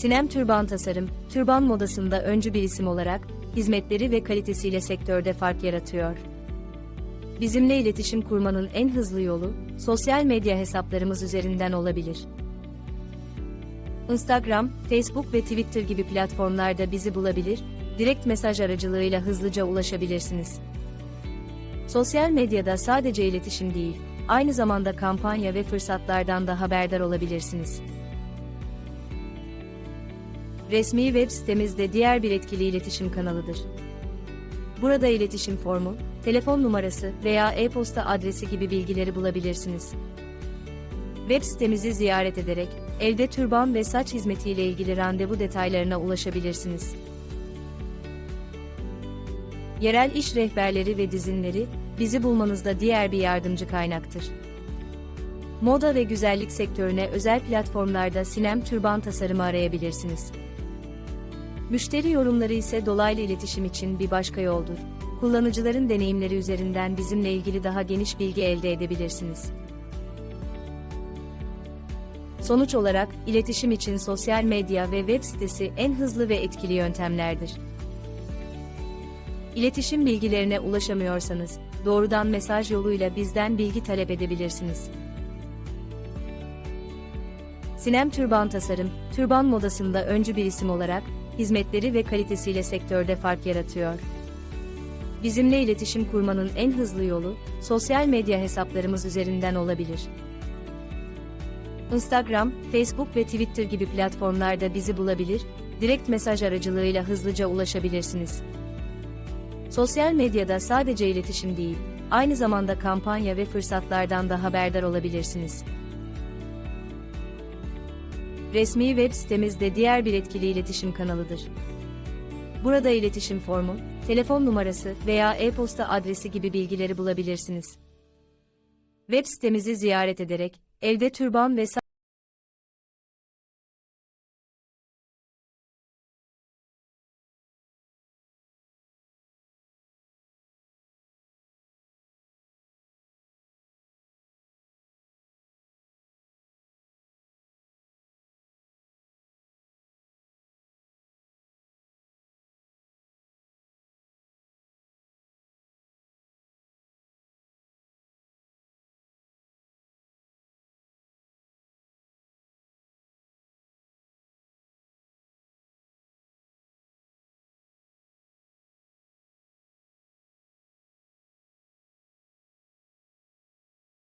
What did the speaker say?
Sinem Türban Tasarım, türban modasında öncü bir isim olarak, hizmetleri ve kalitesiyle sektörde fark yaratıyor. Bizimle iletişim kurmanın en hızlı yolu, sosyal medya hesaplarımız üzerinden olabilir. Instagram, Facebook ve Twitter gibi platformlarda bizi bulabilir, direkt mesaj aracılığıyla hızlıca ulaşabilirsiniz. Sosyal medyada sadece iletişim değil, aynı zamanda kampanya ve fırsatlardan da haberdar olabilirsiniz. Resmi web sitemiz de diğer bir etkili iletişim kanalıdır. Burada iletişim formu, telefon numarası veya e-posta adresi gibi bilgileri bulabilirsiniz. Web sitemizi ziyaret ederek, elde türban ve saç hizmetiyle ilgili randevu detaylarına ulaşabilirsiniz. Yerel iş rehberleri ve dizinleri, bizi bulmanızda diğer bir yardımcı kaynaktır. Moda ve güzellik sektörüne özel platformlarda Sinem Türban Tasarımı arayabilirsiniz. Müşteri yorumları ise dolaylı iletişim için bir başka yoldur. Kullanıcıların deneyimleri üzerinden bizimle ilgili daha geniş bilgi elde edebilirsiniz. Sonuç olarak, iletişim için sosyal medya ve web sitesi en hızlı ve etkili yöntemlerdir. İletişim bilgilerine ulaşamıyorsanız, doğrudan mesaj yoluyla bizden bilgi talep edebilirsiniz. Sinem Türban Tasarım, türban modasında öncü bir isim olarak, hizmetleri ve kalitesiyle sektörde fark yaratıyor. Bizimle iletişim kurmanın en hızlı yolu, sosyal medya hesaplarımız üzerinden olabilir. Instagram, Facebook ve Twitter gibi platformlarda bizi bulabilir, direkt mesaj aracılığıyla hızlıca ulaşabilirsiniz. Sosyal medyada sadece iletişim değil, aynı zamanda kampanya ve fırsatlardan da haberdar olabilirsiniz. Resmi web sitemiz de diğer bir etkili iletişim kanalıdır. Burada iletişim formu, telefon numarası veya e-posta adresi gibi bilgileri bulabilirsiniz. Web sitemizi ziyaret ederek, evde türban ve